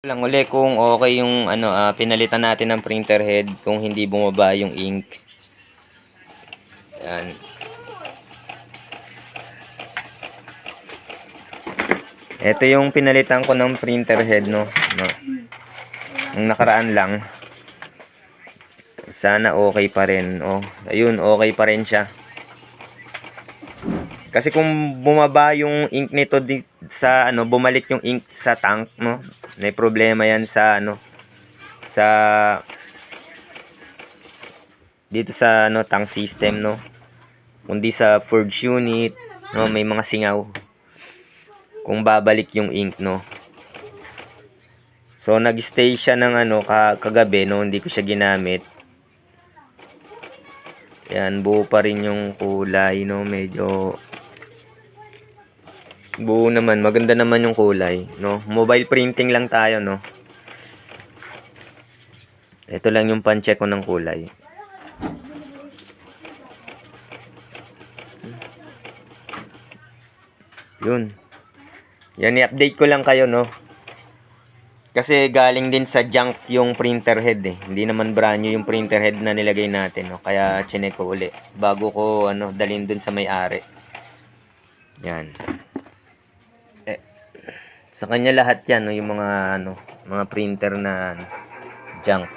lang uli kung okay yung ano ah, pinalitan natin ng printer head kung hindi bumaba yung ink. Yan. Ito yung pinalitan ko ng printer head no. no. Ang nakaraan lang. Sana okay pa rin. Oh, ayun, okay pa rin siya. Kasi kung bumaba yung ink nito di, sa ano, bumalik yung ink sa tank, no? May problema 'yan sa ano sa dito sa ano tank system, no? Kundi sa forge unit, no, may mga singaw. Kung babalik yung ink, no. So nag-stay siya ng ano ka, kagabi, no, hindi ko siya ginamit. Yan, buo pa rin yung kulay, no, medyo buo naman, maganda naman yung kulay, no. Mobile printing lang tayo, no. Ito lang yung pan-check ko ng kulay. Yun. Yan, i-update ko lang kayo, no. Kasi galing din sa junk yung printer head eh. Hindi naman brand new yung printer head na nilagay natin, no. Kaya chinek ko uli bago ko ano dalhin dun sa may-ari. Yan. Sa kanya lahat 'yan, no, yung mga ano, mga printer na junk.